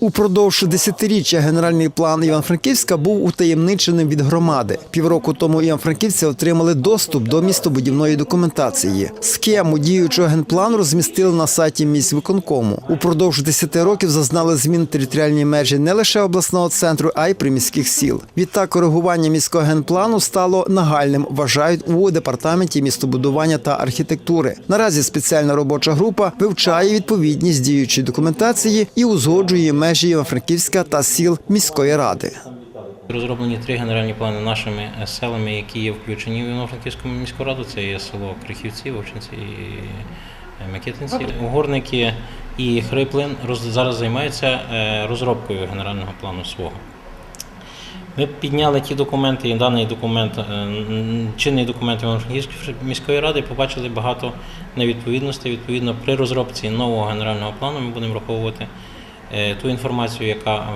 Упродовж десятиріччя генеральний план Івано-Франківська був утаємниченим від громади. Півроку тому івано-франківці отримали доступ до містобудівної документації. Схему діючого генплану розмістили на сайті міськвиконкому. Упродовж 10 років зазнали змін територіальні межі не лише обласного центру, а й приміських сіл. Відтак коригування міського генплану стало нагальним, вважають у департаменті містобудування та архітектури. Наразі спеціальна робоча група вивчає відповідність діючої документації і узгоджує межі Івано-Франківська та сіл міської ради. Розроблені три генеральні плани нашими селами, які є включені в Івано-Франківську міську раду. Це є село Крихівці, Вовчинці і е, Микитинці. Угорники і Хриплин зараз займаються е, розробкою генерального плану свого. Ми підняли ті документи, і даний документ, е, чинний документ Івано-Франківської міської ради, побачили багато невідповідностей. Відповідно, при розробці нового генерального плану ми будемо враховувати ту інформацію, яка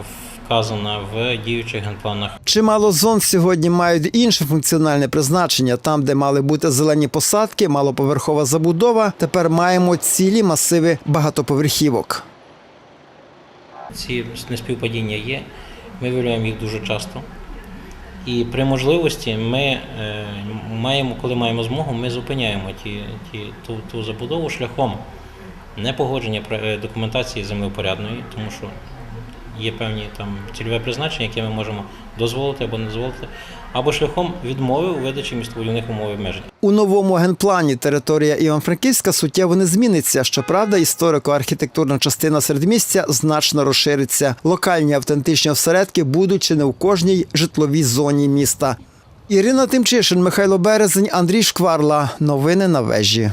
вказана в діючих генпланах Чимало зон сьогодні мають інше функціональне призначення. Там, де мали бути зелені посадки, малоповерхова забудова. Тепер маємо цілі масиви багатоповерхівок. Ці неспівпадіння є, ми виявляємо їх дуже часто. І при можливості ми е, маємо, коли маємо змогу, ми зупиняємо ті, ті, ту, ту забудову шляхом непогодження е, документації землеупорядної, тому що є певні там цільове призначення, яке ми можемо дозволити або не дозволити, або шляхом відмови у видачі містобудівних умов і обмежень. У новому генплані територія Іван-Франківська суттєво не зміниться. Щоправда, історико-архітектурна частина середмістя значно розшириться. Локальні автентичні осередки будуть чи не в кожній житловій зоні міста. Ірина Тимчишин, Михайло Березень, Андрій Шкварла. Новини на вежі.